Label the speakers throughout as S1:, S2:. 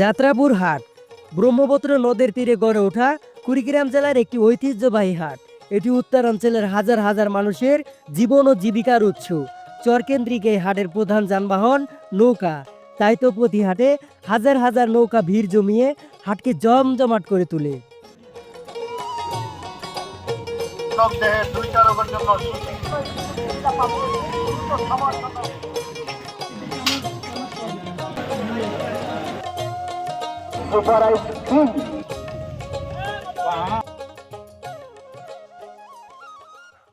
S1: যাত্রাপুর হাট। ব্রহ্মপুত্র নদের তীরে গড়ে ওঠা কুড়িগ্রাম জেলার একটি ঐতিহ্যবাহী হাট। এটি উত্তরাঞ্চলের হাজার হাজার মানুষের জীবন ও জীবিকার উৎস। চরকেন্দ্রিক এই হাটের প্রধান যানবাহন নৌকা। তাই তো প্রতি হাটে হাজার হাজার নৌকা ভিড় জমিয়ে হাটকে জমজমাট করে তোলে।
S2: দুই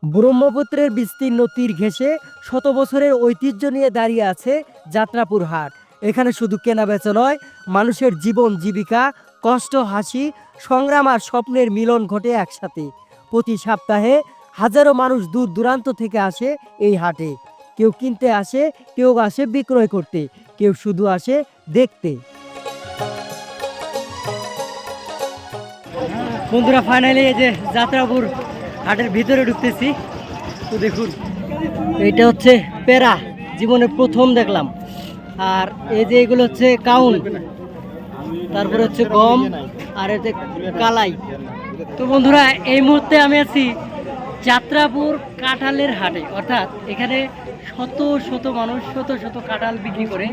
S1: ব্রহ্মপুত্রের বিস্তীর্ণ তীর ঘেঁষে শত বছরের ঐতিহ্য নিয়ে দাঁড়িয়ে আছে যাত্রাপুর হাট। এখানে শুধু কেনাবেচা নয়, মানুষের জীবন, জীবিকা, কষ্ট, হাসি, সংগ্রাম আর স্বপ্নের মিলন ঘটে একসাথে। প্রতি সপ্তাহে হাজারো মানুষ দূর দূরান্ত থেকে আসে এই হাটে। কেউ কিনতে আসে, কেউ আসে বিক্রয় করতে, কেউ শুধু আসে দেখতে। বন্ধুরা ফাইনালি এই যে যাত্রাপুর হাটের ভিতরে ঢুকতেছি। তো দেখুন, এটা হচ্ছে পেরা জীবনে প্রথম দেখলাম। আর এই যে এগুলো হচ্ছে কাউন, তারপরে হচ্ছে গম, আর এতে কালাই। তো বন্ধুরা, এই মুহূর্তে আমি আছি যাত্রাপুর কাঁঠালের হাটে। অর্থাৎ এখানে শত শত মানুষ শত শত কাঁঠাল বিক্রি করে।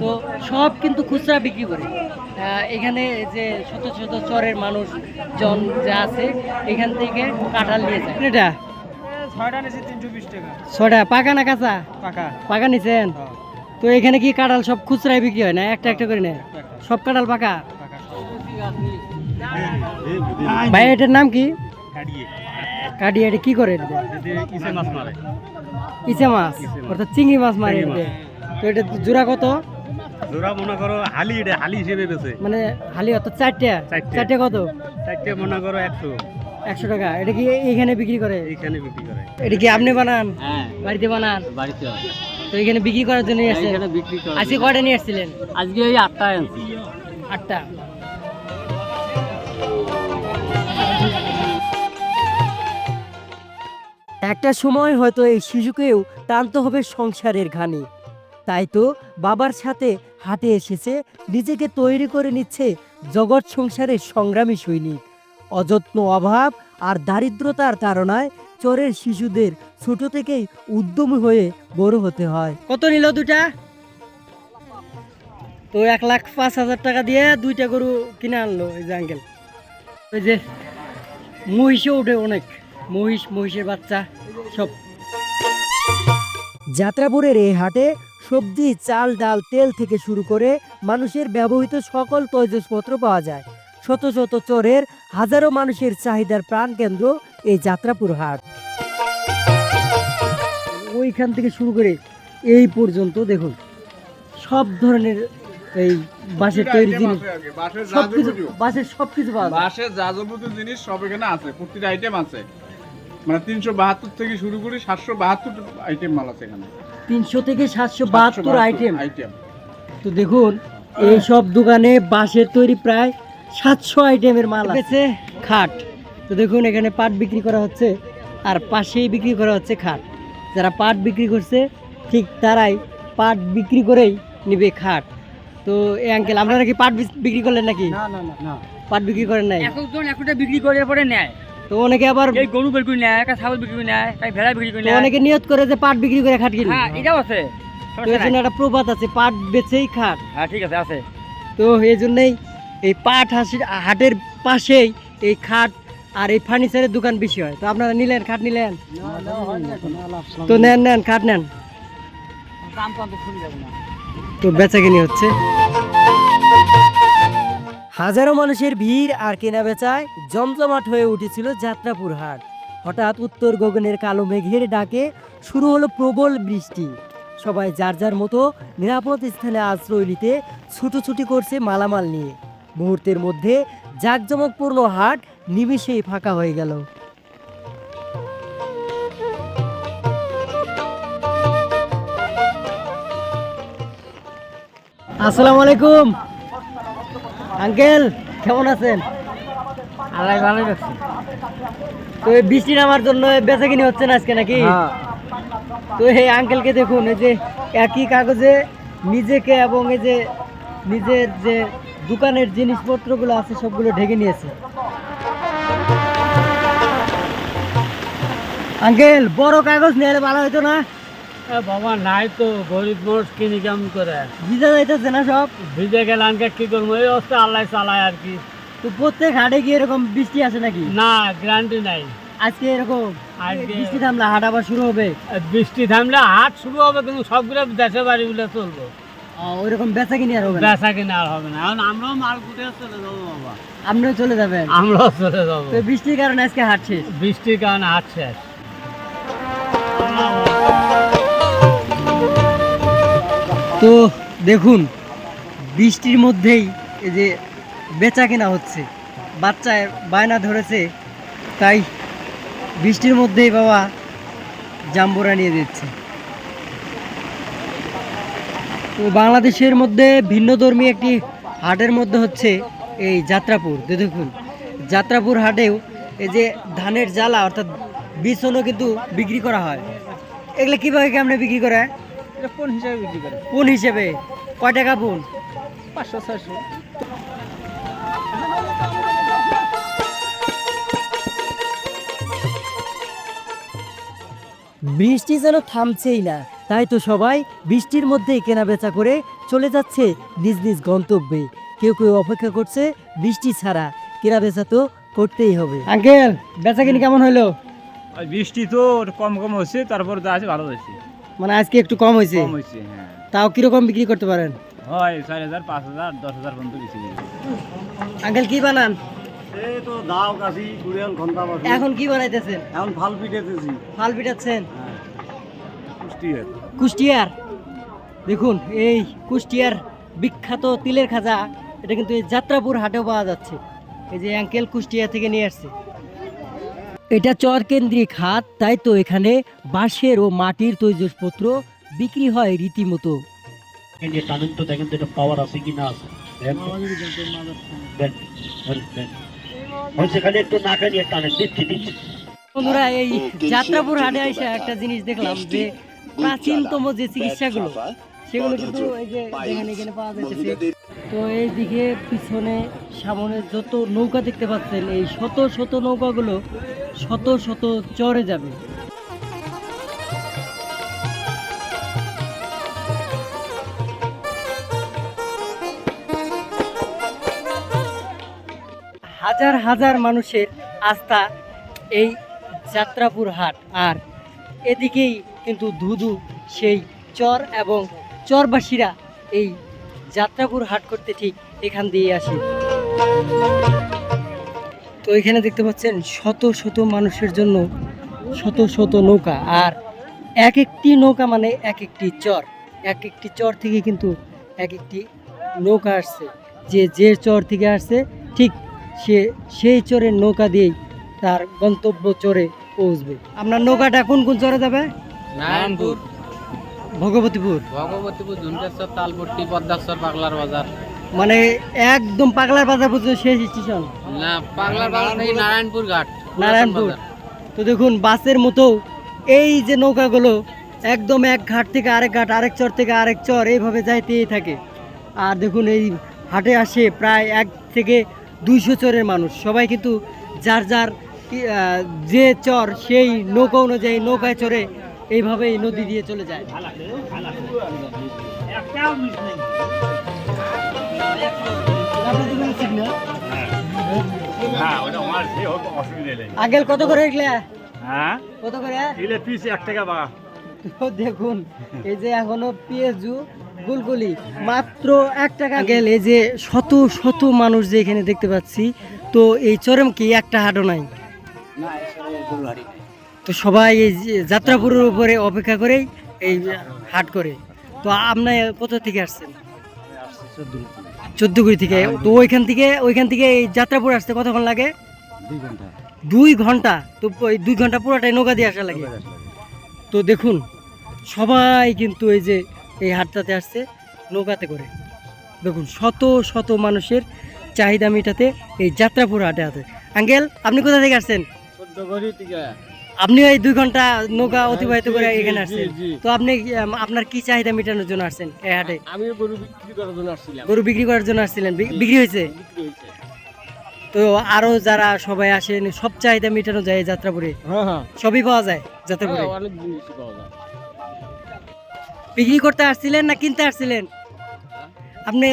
S1: তো সব কিন্তু খুচরা বিক্রি করে। আহ, এখানে যে শত শত চরের মানুষ জন যা আছে এখান থেকে কাঁঠাল নিয়ে যায়। এটা?
S3: ছয়টা নিয়েছি তিনশো বিশ টাকা।
S1: ছটা পাকা না কাঁচা?
S3: পাকা।
S1: পাকা নিছেন? তো এখানে কি কাঁঠাল সব খুচরায় বিক্রি হয় না? একটা একটা করে নেয় সব কাঁঠাল পাকা? ভাই এটার নাম কি? কাটি এটা কি করে
S3: মাছ মারে।
S1: ইচে মাছ অর্থাৎ চিংড়ি মাছ মারে। তো এটা জোড়া কত?
S3: জোড়া মনে করো হালি এটা হালি হিসেবে বেছে
S1: মানে হালি অর্থাৎ চারটা।
S3: চারটে।
S1: চারটে কত?
S3: চারটে মনে করো একশো।
S1: একশো টাকা। এটা কি এইখানে বিক্রি করে?
S3: এইখানে বিক্রি করে।
S1: এটা কি আপনি বানান?
S4: হ্যাঁ।
S1: বাড়িতে বানান?
S4: বাড়িতে
S1: তো এখানে বিক্রি করার জন্য আজকে কয়টা নিয়ে আসছিলেন?
S4: আজকে ওই আটটা আনছি।
S1: আটটা। একটা সময় হয়তো এই শিশুকেও টানতে হবে সংসারের ঘানি। তাই তো বাবার সাথে হাটে এসেছে, নিজেকে তৈরি করে নিচ্ছে জগৎ সংসারের সংগ্রামী সৈনিক। অযত্ন অভাব আর দারিদ্রতার তাড়নায় চরের শিশুদের ছোট থেকেই উদ্যমী হয়ে বড় হতে হয়। কত নিল দুটা তো এক লাখ পাঁচ হাজার টাকা দিয়ে দুইটা গরু কিনে আনলো এই যে ওই যে মহিষও ওঠে অনেক। মহিষ মহিষের বাচ্চা সব। যাত্রাপুরের এই হাটে সবজি চাল ডাল তেল থেকে শুরু করে মানুষের ব্যবহৃত সকল তৈজসপত্র পাওয়া যায়। শত শত চোরের হাজারো মানুষের চাহিদার প্রাণকেন্দ্র এই যাত্রাপুর হাট। ওইখান থেকে শুরু করে এই পর্যন্ত দেখুন সব ধরনের এই বাঁশের তৈরি জিনিস।
S2: বাসের
S1: সবকিছু বাঁশের সবকিছু পাওয়া যায়।
S2: বাসের যা যাবতীয় জিনিস সব এখানে আছে প্রতিটা আইটেম আছে। মানে তিনশো বাহাত্তর থেকে শুরু করে সাতশো বাহাত্তর আইটেম মাল আছে এখানে।
S1: তিনশো থেকে সাতশো বাহাত্তর আইটেম
S2: আইটেম
S1: তো দেখুন এই সব দোকানে বাঁশের তৈরি প্রায় সাতশো আইটেমের মাল আছে। খাট। তো দেখুন এখানে পাট বিক্রি করা হচ্ছে আর পাশেই বিক্রি করা হচ্ছে খাট। যারা পাট বিক্রি করছে ঠিক তারাই পাট বিক্রি করেই নিবে খাট। তো এই আঙ্কেল আপনারা কি পাট বিক্রি করলেন নাকি?
S3: না না না না।
S1: পাট বিক্রি করেন নাই?
S4: একজন একটা বিক্রি করার পরে নেয়।
S1: তো অনেকে আবার
S4: এই গরু বিক্রি করে নেয় ছাগল বিক্রি করে নেয় ভেড়া বিক্রি করে নেয়।
S1: অনেকে নিয়ত করে যে পাট বিক্রি করে খাট কিনবে
S4: হ্যাঁ এটাও আছে।
S1: তো এই জন্য একটা প্রবাদ আছে পাট বেচেই খাট।
S4: হ্যাঁ ঠিক আছে আছে।
S1: তো এই জন্যই এই পাট হাসির হাটের পাশেই এই খাট আর এই ফার্নিচারের দোকান বেশি হয়। তো আপনারা নিলেন খাট নিলেন? তো নেন নেন খাট নেন। তো বেচা কিনি হচ্ছে। হাজারো মানুষের ভিড় আর কেনা বেচায় জমজমাট হয়ে উঠেছিল যাত্রাপুর হাট। হঠাৎ উত্তর গগনের কালো মেঘের ডাকে শুরু হলো প্রবল বৃষ্টি। সবাই যার যার মতো নিরাপদ স্থানে আশ্রয় নিতে ছুটোছুটি করছে মালামাল নিয়ে। মুহূর্তের মধ্যে জাঁকজমকপূর্ণ হাট নিমিষেই ফাঁকা হয়ে গেল। আসসালামু আলাইকুম। আঙ্কেল কেমন আছেন?
S4: আল্লাহ ভালো রাখছে
S1: তো এই বৃষ্টি নামার জন্য বেচা কিনি হচ্ছে না আজকে নাকি?
S4: হ্যাঁ।
S1: তো এই আঙ্কেলকে দেখুন এই যে একই কাগজে নিজেকে এবং এই যে নিজের যে দোকানের জিনিসপত্রগুলো আছে সবগুলো ঢেকে নিয়েছে। আঙ্কেল বড় কাগজ নিয়ে ভালো হতো না?
S3: বাবা নাই তো গরিব মানুষ কিনি কেমন করে?
S1: ভিজা যাইতেছে না সব?
S3: ভিজে গেলে কি করব? এই অবস্থা আল্লাহ চালায় আর কি।
S1: তো প্রত্যেক হাটে কি এরকম বৃষ্টি আসে নাকি?
S3: না গ্যারান্টি নাই।
S1: আজকে এরকম
S3: আজকে-
S1: বৃষ্টি থামলে হাট আবার শুরু হবে?
S3: বৃষ্টি থামলে হাট শুরু হবে কিন্তু সবগুলো দেশে বাড়ি গুলো চলবো।
S1: ওই রকম বেচা কিনি আর হবে
S3: বেচা কিনা আর হবে না। এখন আমরাও মাল কুটে চলে যাব বাবা।
S1: আপনিও চলে যাবেন?
S3: আমরাও চলে যাব।
S1: তো বৃষ্টির কারণে আজকে হাট শেষ?
S3: বৃষ্টির কারণে হাট শেষ।
S1: তো দেখুন, বৃষ্টির মধ্যেই এই যে বেচা কেনা হচ্ছে, বাচ্চায় বায়না ধরেছে, তাই বৃষ্টির মধ্যেই বাবা জাম্বুরা নিয়ে দিচ্ছে তো বাংলাদেশের মধ্যে ভিন্ন ভিন্নধর্মী একটি হাটের মধ্যে হচ্ছে এই যাত্রাপুর। দেখুন, যাত্রাপুর হাটেও এই যে ধানের জ্বালা, অর্থাৎ বিছনও কিন্তু বিক্রি করা হয়। এগুলো কীভাবে কেমনে বিক্রি করা হয়
S4: এটা কোন হিসাবে বিক্রি করে।
S1: পুন হিসেবে? কয় টাকা পুন
S4: পাঁচশো ছয়শো।
S1: বৃষ্টি যেন থামছেই না তাই তো সবাই বৃষ্টির মধ্যেই কেনা বেচা করে চলে যাচ্ছে নিজ নিজ গন্তব্যে। কেউ কেউ অপেক্ষা করছে বৃষ্টি ছাড়া কেনা বেচা তো করতেই হবে। আঙ্কেল বেচা কিনি কেমন হলো
S3: বৃষ্টি তো কম কম হচ্ছে তারপর যা আছে ভালো হয়েছে
S1: মানে আজকে একটু কম হয়েছে।
S3: কম হয়েছে হ্যাঁ।
S1: তাও কীরকম বিক্রি করতে পারেন?
S3: হয় চার হাজার পাঁচ হাজার দশ হাজার পর্যন্ত বেশি
S1: আঙ্কেল কি বানান?
S3: তো দাও কাশি কুড়িয়াল ঘণ্টা
S1: এখন কি বানাইতেছেন?
S3: এখন ফাল পিটেতেছি
S1: ফাল পিটাচ্ছেন?
S3: পুষ্টি
S1: কুষ্টিয়ার। দেখুন এই কুষ্টিয়ার বিখ্যাত তিলের খাজা এটা কিন্তু এই যাত্রাপুর হাটেও পাওয়া যাচ্ছে। এই যে অ্যাঙ্কেল কুষ্টিয়া থেকে নিয়ে আসছে। এটা চরকেন্দ্রিক হাট তাই তো এখানে বাঁশের ও মাটির তৈজসপত্র বিক্রি হয় রীতিমতো।
S5: নিয়ে টানেন তো দেখেন তো এটা পাওয়ার আছে কি না আছে। দেন তো। দেন, দেন, দেন। হয়েছে খালি একটু নাকা নিয়ে টানেন দিচ্ছি দিচ্ছি।
S1: বন্ধুরা এই যাত্রাপুর হাটে এসে একটা জিনিস দেখলাম যে প্রাচীনতম যে চিকিৎসাগুলো সেগুলো কিন্তু এই যে এখানে এখানে পাওয়া যাচ্ছে তো এই দিকে পিছনে সামনে যত নৌকা দেখতে পাচ্ছেন এই শত শত নৌকাগুলো শত শত চরে যাবে। হাজার হাজার মানুষের আস্থা এই যাত্রাপুর হাট। আর এদিকেই কিন্তু ধুধু সেই চর এবং চরবাসীরা এই যাত্রাপুর হাট করতে ঠিক এখান দিয়ে আসে। তো এখানে দেখতে পাচ্ছেন শত শত মানুষের জন্য শত শত নৌকা আর এক একটি নৌকা মানে এক একটি চর। এক একটি চর থেকে কিন্তু এক একটি নৌকা আসছে। যে যে চর থেকে আসছে ঠিক সে সেই চরের নৌকা দিয়েই তার গন্তব্য চরে পৌঁছবে। আপনার নৌকাটা কোন কোন চরে যাবে?
S4: নারায়ণপুর।
S1: ভগবতীপুর।
S4: ভগবতীপুর ঝুনকেশ্বর তালপট্টি পদ্মাশ্বর পাগলার বাজার।
S1: মানে একদম পাগলার বাজার পর্যন্ত শেষ স্টেশন।
S4: না পাগলার বাজার থেকে নারায়ণপুর ঘাট
S1: নারায়ণপুর। তো দেখুন বাসের মতো এই যে নৌকাগুলো একদম এক ঘাট থেকে আরেক ঘাট আরেক চর থেকে আরেক চর এইভাবে যাইতেই থাকে। আর দেখুন এই হাটে আসে প্রায় এক থেকে দুইশো চরের মানুষ। সবাই কিন্তু যার যার যে চর সেই নৌকা অনুযায়ী নৌকায় চড়ে এইভাবেই নদী দিয়ে চলে যায়। আগেল কত করে এগুলা
S3: হ্যাঁ?
S1: কত করে?
S3: পিস এক টাকা বা
S1: দেখুন এই যে এখনও পেঁয়াজু গুলগুলি মাত্র এক টাকা গেল। এই যে শত শত মানুষ যে এখানে দেখতে পাচ্ছি তো এই চরম কি একটা হাটও নাই? তো সবাই এই যে যাত্রাপুরের উপরে অপেক্ষা করেই এই হাট করে। তো আপনি কোথা থেকে আসছেন? চোদ্দগুড়ি থেকে। তো ওইখান থেকে ওইখান থেকে এই যাত্রাপুর আসতে কতক্ষণ লাগে? দুই ঘণ্টা। তো ওই দুই ঘণ্টা পুরোটাই নৌকা দিয়ে আসা লাগে। তো দেখুন সবাই কিন্তু এই যে এই হাটটাতে আসছে নৌকাতে করে। দেখুন শত শত মানুষের চাহিদা মেটাতে এই যাত্রাপুর হাটে আছে আঙ্কেল আপনি কোথা থেকে আসছেন?
S4: থেকে।
S1: আপনি এই দুই ঘণ্টা নৌকা অতিবাহিত করে এখানে আসছেন। তো আপনি আপনার কি চাহিদা মেটানোর জন্য আসছেন এই হাটে?
S3: আমি গরু বিক্রি করার জন্য আসছিলাম।
S1: গরু বিক্রি করার জন্য আসছিলেন? বিক্রি হয়েছে? তো আরও যারা সবাই আসেন সব চাহিদা মেটানো যায় যাত্রাপুরে?
S3: হ্যাঁ হ্যাঁ।
S1: সবই পাওয়া যায় যাত্রাপুরে?
S3: হ্যাঁ,
S1: বিক্রি করতে আসছিলেন না কিনতে আসছিলেন? আপনি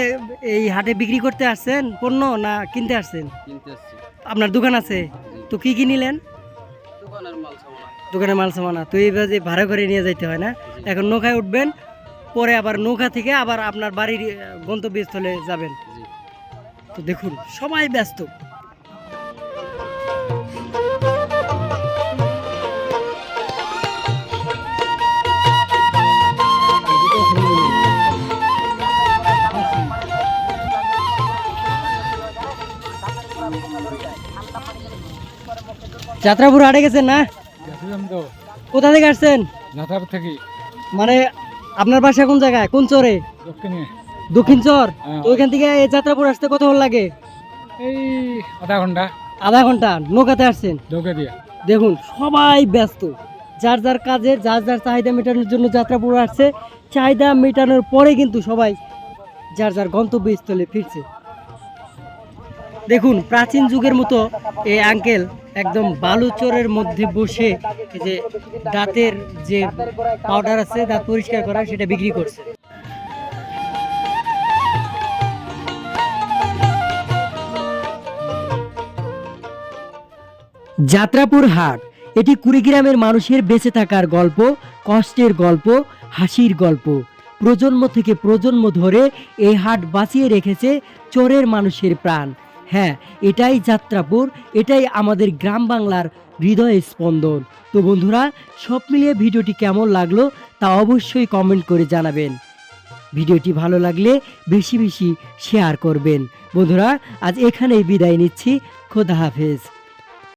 S1: এই হাটে বিক্রি করতে আসছেন পণ্য না কিনতে আসছেন? আপনার দোকান আছে? তো কি কি দোকানে মাল সামানা তো এইভাবে যে ভাড়া করে নিয়ে যাইতে হয় না এখন নৌকায় উঠবেন পরে আবার নৌকা থেকে আবার আপনার বাড়ির গন্তব্যস্থলে যাবেন। তো দেখুন সবাই ব্যস্ত। যাত্রাপুর হাটে গেছেন না?
S3: তো
S1: কোথা থেকে আসছেন?
S3: যাতায়াত থেকে।
S1: মানে আপনার বাসা কোন জায়গায়? কোন চরে?
S3: দক্ষিণে।
S1: দক্ষিণ চর?
S3: হ্যাঁ।
S1: তো ওইখান থেকে এই যাত্রাপুর আসতে কতক্ষণ লাগে?
S3: এই আধা ঘণ্টা।
S1: আধা ঘণ্টা। নৌকাতে আসছেন?
S3: দৌকে দিয়ে।
S1: দেখুন সবাই ব্যস্ত। যার যার কাজে যার যার চাহিদা মেটানোর জন্য যাত্রাপুর আসছে। চাহিদা মেটানোর পরে কিন্তু সবাই যার যার গন্তব্যস্থলে ফিরছে। দেখুন, প্রাচীন যুগের মতো এই আঙ্কেল একদম বালুচরের মধ্যে বসে যে দাঁতের যে পাউডার আছে, দাঁত পরিষ্কার করা, সেটা বিক্রি করছে। যাত্রাপুর হাট, এটি কুড়িগ্রামের মানুষের বেঁচে থাকার গল্প, কষ্টের গল্প, হাসির গল্প। প্রজন্ম থেকে প্রজন্ম ধরে এই হাট বাঁচিয়ে রেখেছে চোরের মানুষের প্রাণ। হ্যাঁ এটাই যাত্রাপুর, এটাই আমাদের গ্রাম বাংলার হৃদয় স্পন্দন। তো বন্ধুরা, সব মিলিয়ে ভিডিওটি কেমন লাগল তা অবশ্যই কমেন্ট করে জানাবেন। ভিডিওটি ভালো লাগলে বেশি বেশি শেয়ার করবেন। বন্ধুরা, আজ এখানেই বিদায় নিচ্ছি। খোদা হাফেজ।